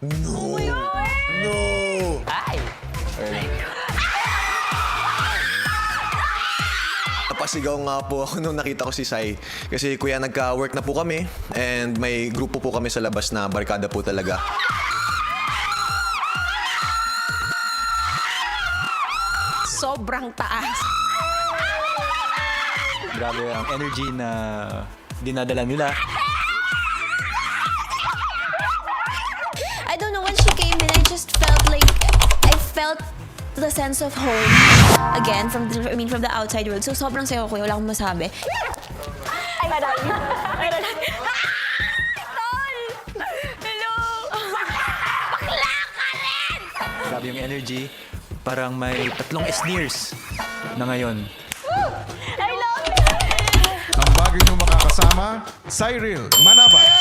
No! No! Ay! Napasigaw nga po ako nung nakita ko si Sai. Kasi kuya, nagka-work na po kami and may grupo po kami sa labas na barkada po talaga. Sobrang taas. Grabe ang energy na dinadala nila. The sense of home again from the, I mean from the outside world. So sobrang sayo ko, wala akong masabi. Ay, madami. Ay, madami. Hello! Grabe yung energy. Parang may tatlong sneers na ngayon. I love you! Ang bagay nyo makakasama, Cyril Manabay.